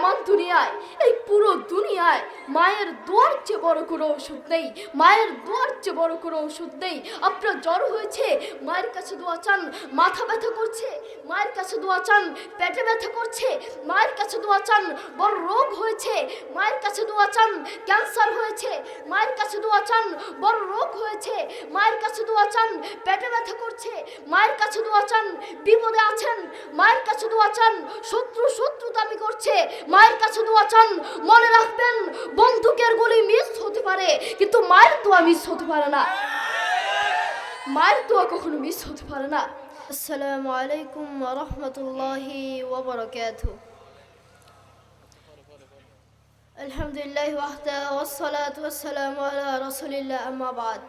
তামান দুনিয়ায় এই পুরো দুনিয়ায় মায়ের দোয়ার চেয়ে বড় কোনো ওষুধ নেই। মায়ের দোয়ার চেয়ে বড় কোনো ওষুধ নেই। আপনার জ্বর হয়েছে, মায়ের কাছে দোয়া চান। মাথা ব্যথা করছে, মায়ের কাছে দোয়া চান। পেটে ব্যথা করছে, মায়ের কাছে দোয়া চান। বড় রোগ হয়েছে, মায়ের কাছে দোয়া চান। ক্যান্সার হয়েছে, মায়ের কাছে দোয়া চান। বড় রোগ হয়েছে, মায়ের কাছে দোয়া চান। পেটে ব্যথা করছে, মায়ের কাছে দোয়া চান। বিপদে আছেন, মায়ের কাছে দোয়া চান। শত্রু শত্রু দাবি করছে, মায়ের কাছে দোয়া চান। মনে রাখবেন বন্দুকের গুলি মিস হতে পারে কিন্তু মায়ের দোয়া মিস হতে পারে না মায়ের দোয়া কখনো মিস হতে পারে না আসসালামু আলাইকুম রহমতুল্লাহি ওবরাকাতুহ الحمد لله وحده والصلاة والسلام على رسول الله أما بعد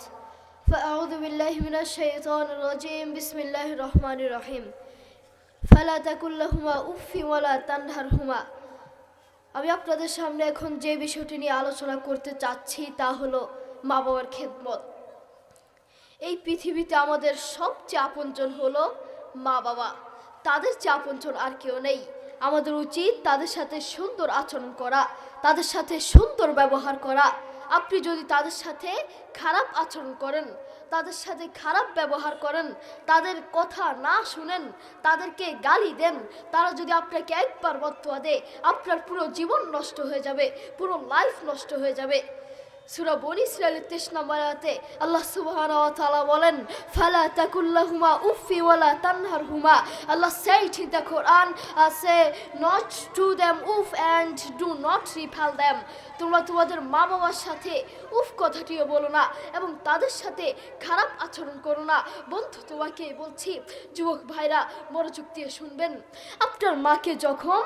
فأعوذ بالله من الشيطان الرجيم بسم الله الرحمن الرحيم فلا تكن لهما أف ولا تنهرهما আমি আপনাদের সামনে এখন যে বিষয়টি নিয়ে আলোচনা করতে চাচ্ছি তা হলো মা বাবার খেদমত। এই পৃথিবীতে আমাদের সবচেয়ে আপনজন হলো মা বাবা। তাদের চেয়ে আপনজন আর কেউ নেই। আমাদের উচিত তাদের সাথে সুন্দর আচরণ করা, তাদের সাথে সুন্দর ব্যবহার করা। আপনি যদি তাদের সাথে খারাপ আচরণ করেন তাদের সাথে খারাপ ব্যবহার করেন, তাদের কথা না শুনেন, তাদেরকে গালি দেন। তারা যদি আপনাকে একবার বত্তোয়া দেয়, আপনার পুরো জীবন নষ্ট হয়ে যাবে, পুরো লাইফ নষ্ট হয়ে যাবে। সুরা বনি ইসরায়েলের তেইশ নম্বর আয়াতে আল্লাহ সুবহানাহু ওয়া তাআলা বলেন ফালা তাকুল্লাহুমা উফি ওয়ালা তানহারহুমা। আল্লাহ in the Quran uh, say not to them uff and do not তোমরা তোমাদের মা বাবার সাথে উফ কথাটিও বলো না এবং তাদের সাথে খারাপ আচরণ করো না। বন্ধু তোমাকে বলছি যুবক ভাইরা মনোযোগ দিয়ে শুনবেন। আপনার মাকে যখন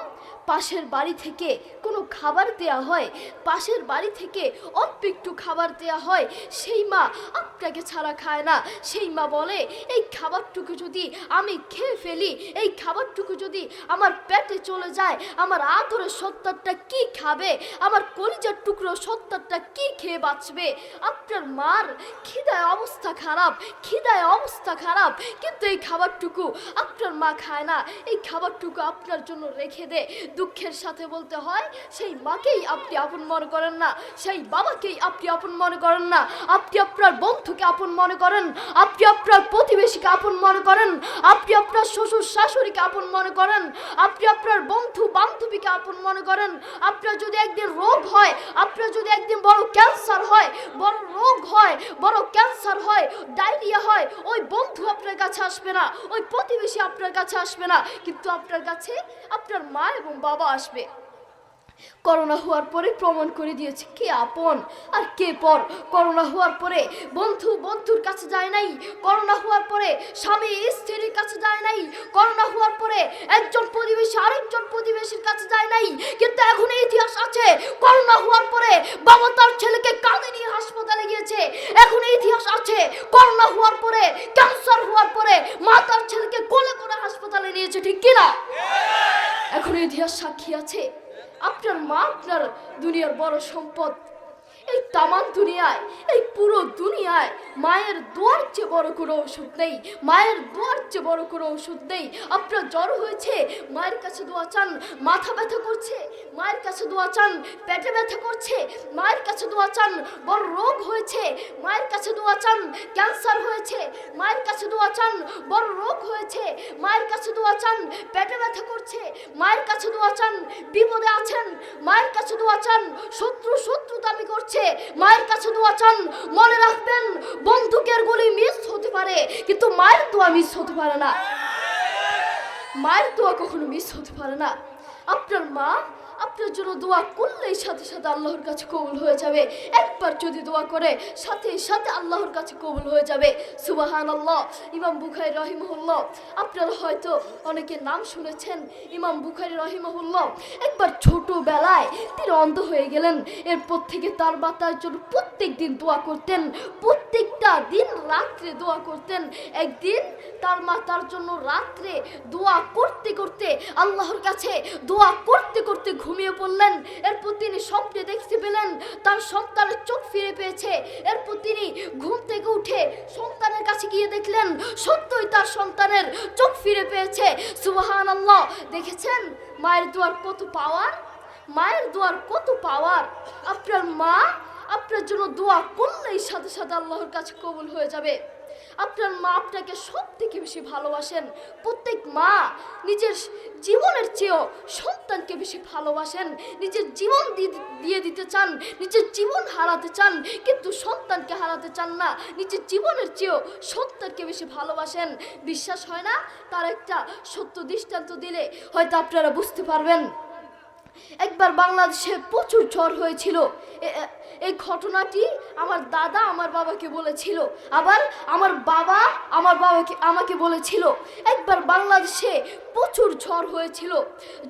পাশের বাড়ি থেকে কোনো খাবার দেয়া হয় পাশের বাড়ি থেকে অল্প একটু খাবার দেয়া হয়, সেই মা আপনাকে ছাড়া খায় না। সেই মা বলে, এই খাবারটুকু যদি আমি খেয়ে ফেলি, এই খাবারটুকু যদি আমার পেটে চলে যায়, আমার আদরের সত্তরটা কি খাবে? আমার কলিজার টুকরো সত্তরটা কি খেয়ে বাঁচবে? আপনার মার খিদায় অবস্থা খারাপ, খিদায় অবস্থা খারাপ। কিন্তু এই খাবারটুকু আপনার মা খায় না। এই খাবারটুকু আপনার জন্য রেখে দে। দুঃখের সাথে বলতে হয়, সেই মাকেই আপনি আপন মনে করেন না। সেই বাবাকেই আপনি, আপন মনে করেন না। আপনি আপনার বন্ধুকে আপন মনে করেন। আপনি আপনার প্রতিবেশীকে আপন মনে করেন। আপনি আপনার শ্বশুর শাশুড়িকে আপন মনে করেন। আপনি আপনার বন্ধু বান্ধবীকে আপন মনে করেন। আপনার যদি একদিন রোগ হয়, আপনার যদি একদিন বড় ক্যান্সার হয়, বড় রোগ হয়, বড় ক্যান্সার হয়, ডায়রিয়া হয়, ওই বন্ধু আপনার কাছে আসবে না। ওই প্রতিবেশী আপনার কাছে আসবে না। কিন্তু আপনার কাছে আপনার মা এবং বাবা আসবে। করোনা হওয়ার পরে প্রমাণ করে দিয়েছে কে আপন আর কে পর। করোনা হওয়ার পরে বন্ধু বন্ধুর কাছে যায় নাই। করোনা হওয়ার পরে স্বামী স্ত্রীর কাছে যায় নাই। করোনা হওয়ার পরে একজন প্রতিবেশী আরেকজন প্রতিবেশীর কাছে যায় নাই। কিন্তু এখন ইতিহাস আছে, করোনা হওয়ার পরে বাবা তার ছেলেকে কাঁধে নিয়ে হাসপাতালে গিয়েছে। এখন ইতিহাস আছে, করোনা হওয়ার পরে, ক্যান্সার হওয়ার পরে মা তার ছেলেকে কোলে করে হাসপাতালে নিয়েছে, ঠিক কিনা? এখন ইতিহাস সাক্ষী আছে আপনার মা আপনার দুনিয়ার বড় সম্পদ। এই তামান দুনিয়ায় এই পুরো দুনিয়ায় মায়ের দোয়ার চেয়ে বড় কোনো ওষুধ নেই, মায়ের দোয়ার চেয়ে বড় কোনো ওষুধ নেই। আপনার জ্বর হয়েছে, মায়ের কাছে দোয়া চান, মাথা ব্যথা করছে, মায়ের কাছে দোয়া চান, পেটে ব্যথা করছে, মায়ের কাছে দোয়া চান, বড় রোগ হয়েছে, মায়ের কাছে দোয়া চান, ক্যান্সার হয়েছে, মায়ের কাছে দোয়া চান, বড় রোগ হয়েছে, মায়ের কাছে দোয়া চান, পেটে ব্যথা করছে, মায়ের কাছে দোয়া চান, বিপদে আছেন, মায়ের কাছে দোয়া চান, শত্রু শত্রু দাবি করছে, মায়ের কাছে দোয়া চান, মনে রাখবেন বন্দুকের গুলি মিস হতে পারে, কিন্তু মায়ের দোয়া মিস হতে পারে না। মায়ের দোয়া কখনো মিস হতে পারে না। আপনার মা আপনার জন্য দোয়া করলেই সাথে সাথে আল্লাহর কাছে কবুল হয়ে যাবে। একবার যদি দোয়া করে, সাথে সাথে আল্লাহর কাছে কবুল হয়ে যাবে। সুবাহান আল্লাহ ইমাম বুখারি রহিমহুল্লাহ। আপনারা হয়তো অনেকে নাম শুনেছেন ইমাম বুখারি রহিমহুল্লাহ। একবার ছোটোবেলায় তিনি অন্ধ হয়ে গেলেন। এরপর থেকে তার বা তার জন্য প্রত্যেক দিন দোয়া করতেন। প্রত্যেকটা দিন রাত্রে দোয়া করতেন। একদিন তার মা তার জন্য রাত্রে দোয়া করতে করতে আল্লাহর কাছে দোয়া করতে করতে ঘুমিয়ে পড়লেন। এরপর তিনি স্বপ্নে দেখতে পেলেন, তার সন্তানের চোখ ফিরে পেয়েছে। এরপর তিনি ঘুম থেকে উঠে সন্তানের কাছে গিয়ে দেখলেন, সত্যই তার সন্তানের চোখ ফিরে পেয়েছে। সুবাহান আল্লাহ দেখেছেন? মায়ের দোয়ার কত পাওয়ার মায়ের দোয়ার কত পাওয়ার আপনার মা আপনার জন্য দোয়া করলেই সাথে সাথে আল্লাহর কাছে কবুল হয়ে যাবে। আপনার মা আপনাকে সব থেকে বেশি ভালোবাসেন। প্রত্যেক মা নিজের জীবনের চেয়েও সন্তানকে বেশি ভালোবাসেন। নিজের জীবন দিয়ে দিতে চান, নিজের জীবন হারাতে চান, কিন্তু সন্তানকে হারাতে চান না। নিজের জীবনের চেয়েও সন্তানকে বেশি ভালোবাসেন। বিশ্বাস হয় না? তার একটা সত্য দৃষ্টান্ত দিলে হয়তো আপনারা বুঝতে পারবেন। একবার বাংলাদেশে প্রচুর ঝড় হয়েছিল। এই ঘটনাটি আমার দাদা আমার বাবাকে বলেছিল। আবার আমার বাবা আমার বাবাকে, আমাকে বলেছিল। একবার বাংলাদেশে প্রচুর ঝড় হয়েছিল।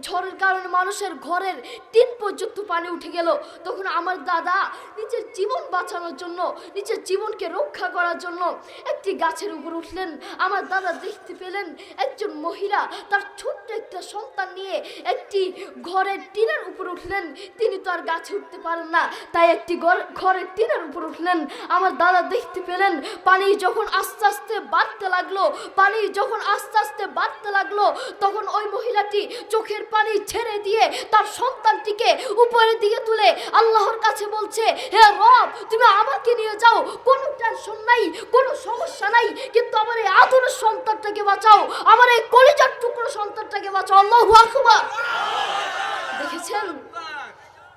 ঝড়ের কারণে মানুষের ঘরের টিন পর্যন্ত পানি উঠে গেল। তখন আমার দাদা নিজের জীবন বাঁচানোর জন্য, নিজের জীবনকে রক্ষা করার জন্য একটি গাছের উপর উঠলেন। আমার দাদা দেখতে পেলেন একজন মহিলা, তার ছোট্ট একটা সন্তান নিয়ে একটি ঘরের টিনের উপর উঠলেন। তিনি তো আর গাছে উঠতে পারেন না, তাই একটি ঘর- ঘরের টিনের উপর উঠলেন। আমার দাদা দেখতে পেলেন, পানি যখন আস্তে আস্তে বাড়তে লাগল, পানি যখন আস্তে আস্তে বাড়তে লাগল তখন ওই মহিলাটি চোখের পানি ছেড়ে দিয়ে তার সন্তানটিকে উপরের দিকে তুলে আল্লাহর কাছে বলছে, হে রব, তুমি আমাকে নিয়ে যাও। কোনো টেনশন নাই, কোনো সমস্যা নাই, কিন্তু আমার এই আদরের সন্তানটাকে বাঁচাও। আমার এই কলিজার টুকরো সন্তানটাকে বাঁচাও। আল্লাহু আকবার। দেখেছেন?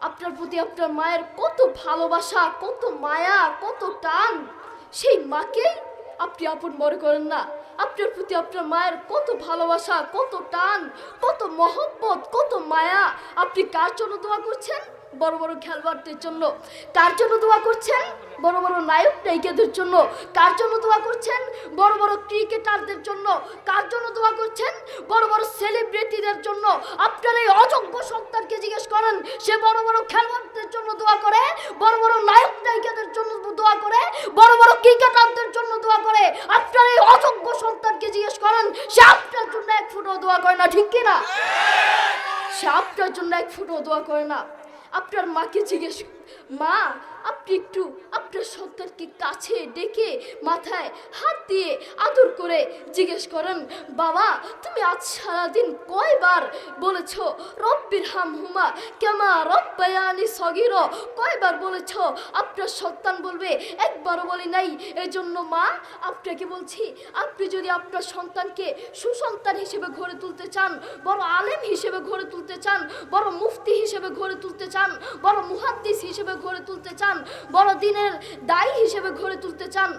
আপনার প্রতি আপনার মায়ের কত ভালোবাসা, কত মায়া, কত টান। সেই মাকে আপনি আপন মনে করেন না। আপনার প্রতি আপনার মায়ের কত ভালোবাসা, কত টান, কত মহব্বত, কত মায়া। আপনি কার জন্য দোয়া করছেন? বড় বড় খেলোয়াড়দের জন্য। কার জন্য দোয়া করছেন? বড় বড় নায়ক নায়িকাদের জন্য। কার জন্য দোয়া করছেন? বড় বড় ক্রিকেটারদের জন্য। কার জন্য দোয়া করছেন? বড় বড় সেলিব্রিটিদের জন্য আপনার এই অযোগ্য সন্তানকে জিজ্ঞেস করেন সে বড় বড় খেলোয়াড়দের জন্য দোয়া করে বড় বড় নায়ক নায়িকাদের জন্য দোয়া করে বড় বড় ক্রিকেটারদের জন্য দোয়া করে আপনার এই অযোগ্য সন্তানকে জিজ্ঞেস করেন সে আপনার জন্য এক ফুটও দোয়া করে না ঠিক কিনা সে আপনার জন্য এক ফুটো দোয়া করে না। আপনার মাকে জিজ্ঞেস মা আপনি একটু আপনার সন্তানকে কাছে ডেকে মাথায় হাত দিয়ে আদর করে জিজ্ঞেস করেন, বাবা, তুমি আজ সারাদিন কয়বার বলেছ, রব্বির হাম হুমা কেমা রব্বায়ানি সগির? কয়বার বলেছ, আপনার সন্তান বলবে, একবারও বলি নাই। এই জন্য মা, আপনাকে বলছি, আপনি যদি আপনার সন্তানকে সুসন্তান হিসেবে গড়ে তুলতে চান, বড় আলেম হিসেবে গড়ে তুলতে চান, বড় মুফতি হিসেবে গড়ে তুলতে চান, বড় মুহাদ্দিস হিসেবে তুলতে চান বড় দিনের দায়ী হিসেবে গড়ে তুলতে চান।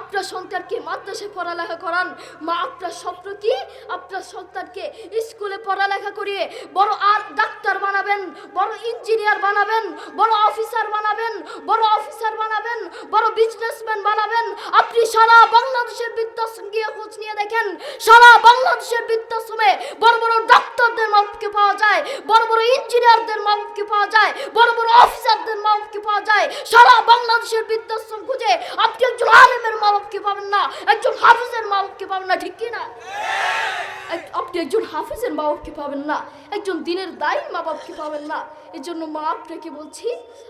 আপনার সন্তানকে মাদ্রাসায় পড়ালেখা করান। মা, আপনার স্বপ্ন কি? আপনার সন্তানকে স্কুলে পড়ালেখা করিয়ে বড় আর ডাক্তার বানাবেন, বড় ইঞ্জিনিয়ার বানাবেন, বড় অফিসার বানাবেন, বড় অফিসার বানাবেন, বড় বিজনেসম্যান বানাবেন। আপনি সারা বাংলাদেশের বৃদ্ধাশ্রম গিয়ে খোঁজ নিয়ে দেখেন, সারা বাংলাদেশের বৃদ্ধাশ্রমে বড় বড় ডাক্তারদের মাপকে পাওয়া যায়, বড় বড় ইঞ্জিনিয়ারদের মাপকে পাওয়া যায়, বড় বড় অফিসারদের মাপকে পাওয়া যায়। সারা বাংলাদেশের বৃদ্ধাশ্রম খুঁজে আপনি একজন আলেমের মা বাপকে পাবেন না। একজন হাফিজের মা বাপকে পাবেন না, ঠিক কি না এক- আপনি একজন হাফিজের মা বাপকে পাবেন না, একজন দিনের দায়ী মা বাপকে পাবেন না। এই জন্য মা আপনাকে বলছি,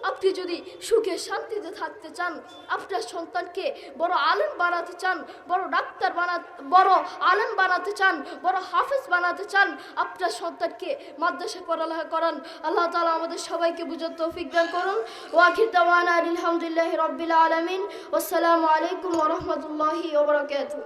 আপনি যদি সুখে শান্তিতে থাকতে চান, আপনার সন্তানকে বড় আলেম বানাতে চান, বড় ডাক্তার বানা বড় আলেম বানাতে চান, বড় হাফিজ বানাতে চান, আপনার সন্তানকে মাদ্রাসায় পড়ালেখা করান। আল্লাহ তালা আমাদের সবাইকে বুঝার তৌফিক দান করুন। ওয়াখির দাওয়ানা আলহামদুলিল্লাহ রব্বিল আলমিন। আসসালামু আলাইকুম ওরহমতুল্লাহি ওবরাকাতুহ